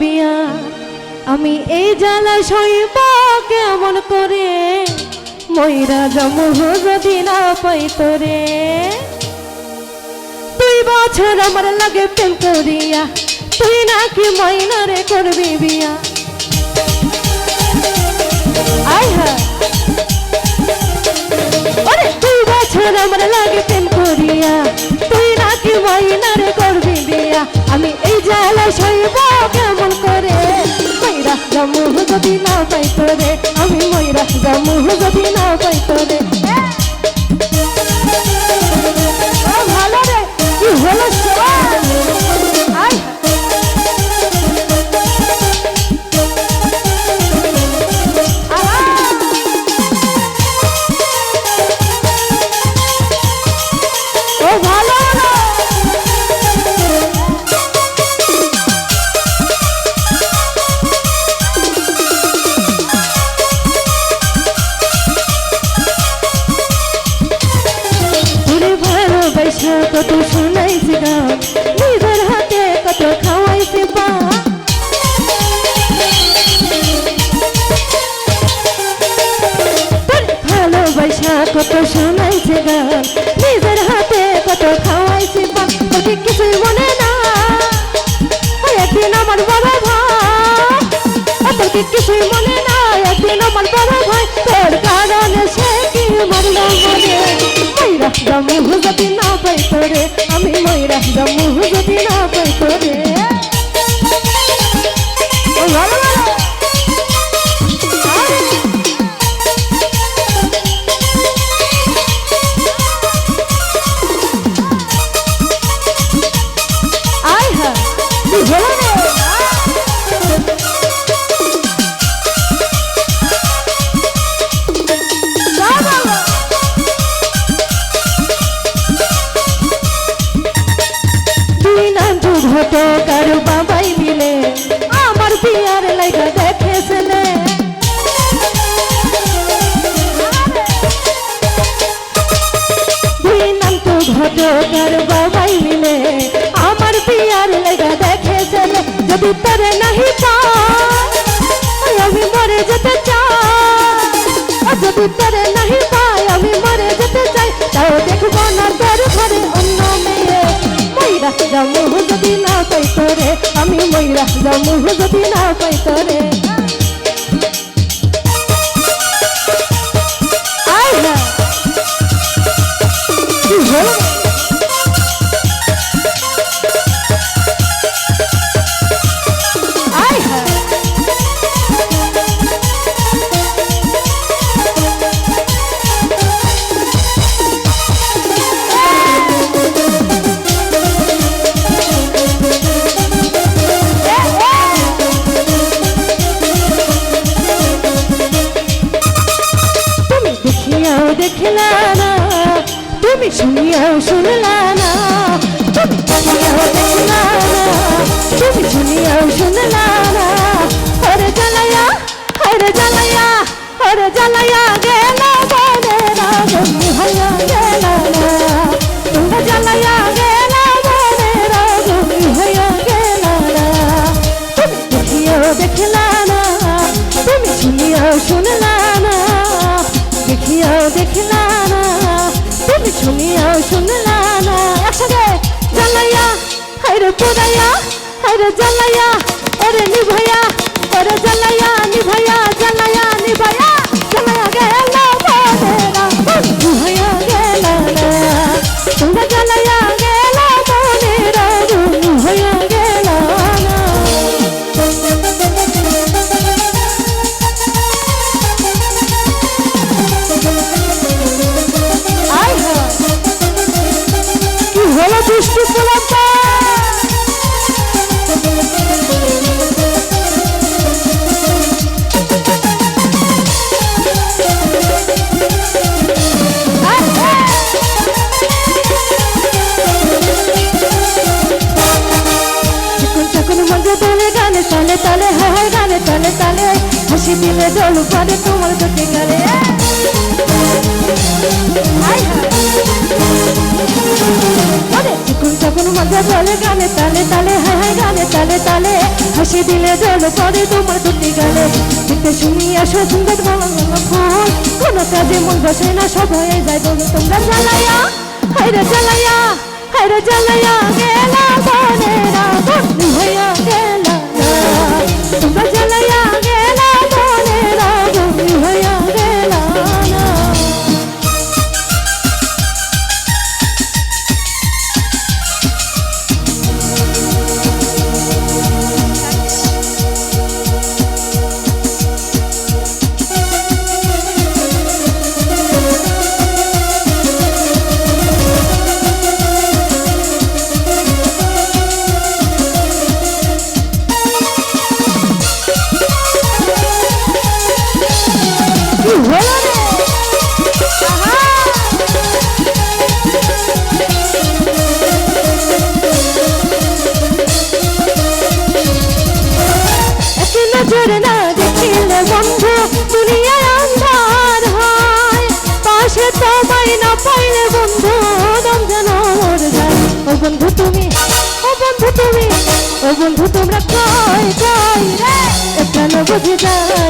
বিয়া আমি এই জ্বালা সইব কেমন করে? ময়রা জমুহ যদি না পাই তোরে। দুই বছর আমার লাগে প্রেম করিয়া, তুই নাকি ময়নারে করবি বিয়া। হ্যাঁ। আমার লাগে প্রেম করিয়া, তুই নাকি ময়নারে করবি আমি এই জ্বালা সইব কেমন করে? ময়রা জামুহ যদি না পাই রে, আমি ময়রা জামুহ যদি না পাই রে। ভালো রে, কি হলো? কিছুই মনে না একদিন আমার বড় ভাই, তোর কারণে সে কি মারলো মনে ময়রা জমু যদি না পাই তোরে আমি ময়রা জমু যদি না পাই বিয়ার লাইগা দেখেছিলে দুই নান্টু ঘটক আর বাবাই মিলে আমার বিয়ার লাইগা দেখেছিলে যদি তরে নাহি পাই আমি মরে যেতে চাই আর যদি তরে নাহি পাই আমি মরে যেতে চাই তাও দেখবো না তোর ঘরে অন্য মেয়ে ময়রা জমুহ যদি না পাই তোরে, আমি ময়রা জমুহ যদি না পাই তোরে। আয় না। দেখিয়াও দেখলা না তুমি শুনিয়াও শুনলা না তুমি দেখিয়াও দেখলা না তুমি শুনিয়াও শুনলা না হরে জ্বালায়া হরে জ্বালায়া হরে জ্বালায়া গেল বনে রাগম হইয়া গেল না তোমরা জ্বালায়া গেল বনে রাগম হইয়া গেল না তুমি দেখিয়াও দেখলা না তুমি শুনিয়াও শুনলা হাইরে পোড়াইয়া হাইরে জ্বালাইয়া হাসি দিলে ডোল পারে তোমার দুটি গালে চিকন চাকন মজা তোমার গানে তালে তালে হ্যাঁ হ্যাঁ গানে তালে তালে, হাসি দিলে জল পরে তোমার দুটি গালে দেখতে শুনি আসো সুন্দর গলা ফুল। কোনো কাজে মন বসে না, সব হয়ে যায় বলো তোমরা জ্বালাইয়া হাইরে জ্বালাইয়া হাইরে জ্বালাইয়া গেলা বনেরা বন্দি হইয়া গেলা। তোমরা জ্বালাইয়া বন্ধু দুনিয়ায় আন্ধার হয়। পাশে তোমায় না পাইলে বন্ধু দম যেন যায়। ও বন্ধু তুমি, ও বন্ধু তুমি তোমরা কয় কয়? রে কেন বুঝে রে